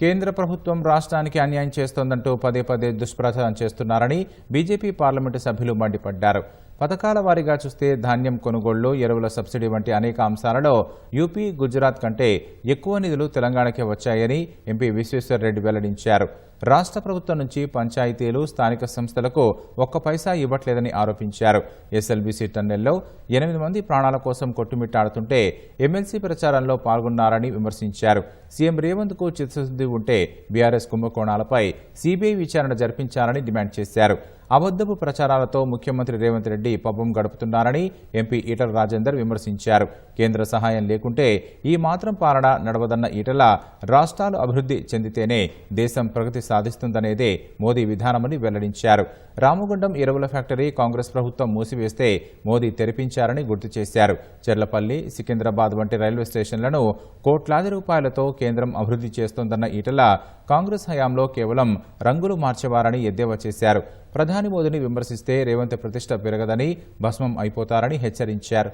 కేంద్ర ప్రభుత్వం రాష్ట్రానికి అన్యాయం చేస్తోందంటూ పదే పదే దుష్ప్రచారం చేస్తున్నారని బీజేపీ పార్లమెంటు సభ్యులు మండిపడ్డారు. పథకాల వారీగా చూస్తే ధాన్యం కొనుగోళ్ళు ఎరువుల సబ్సిడీ వంటి అనేక అంశాలలో యూపీ గుజరాత్ కంటే ఎక్కువ నిధులు తెలంగాణకే వచ్చాయని ఎంపీ విశ్వేశ్వరరెడ్డి వెల్లడించారు. రాష్ట్ర ప్రభుత్వం నుంచి పంచాయతీలు స్థానిక సంస్థలకు ఒక్క పైసా ఇవ్వట్లేదని ఆరోపించారు. ఎస్ఎల్బీసీ టన్నెల్లో ఎనిమిది మంది ప్రాణాల కోసం కొట్టుమిట్టాడుతుంటే ఎమ్మెల్సీ ప్రచారంలో పాల్గొన్నారని విమర్శించారు. సీఎం రేవంత్కు చిత్తశుద్ధి ఉంటే బీఆర్ఎస్ కుంభకోణాలపై సీబీఐ విచారణ జరిపించాలని డిమాండ్ చేశారు. అబద్దపు ప్రచారాలతో ముఖ్యమంత్రి రేవంత్ రెడ్డి పబ్బం గడుపుతున్నారని ఎంపీ ఈటల రాజేందర్ విమర్శించారు. కేంద్ర సహాయం లేకుంటే ఈ మాత్రం పాలన నడవదన్న ఈటల రాష్ట్రాలు అభివృద్ధి చెందితేనే దేశం ప్రగతి సాధిస్తుందనేదే మోదీ విధానమని వెల్లడించారు. రామగుండం ఎరువుల ఫ్యాక్టరీ కాంగ్రెస్ ప్రభుత్వం మూసివేస్తే మోదీ తెరిపించారని గుర్తు చేశారు. చెర్లపల్లి సికింద్రాబాద్ వంటి రైల్వే స్టేషన్లను కోట్లాది రూపాయలతో కేంద్రం అభివృద్ధి చేస్తోందన్న ఈటల కాంగ్రెస్ హయాంలో కేవలం రంగులు మార్చేవారని ఎద్దేవా చేశారు. ప్రధాని మోదీని విమర్శిస్తే రేవంత్ ప్రతిష్ట పెరగదని భస్మం అయిపోతారని హెచ్చరించారు.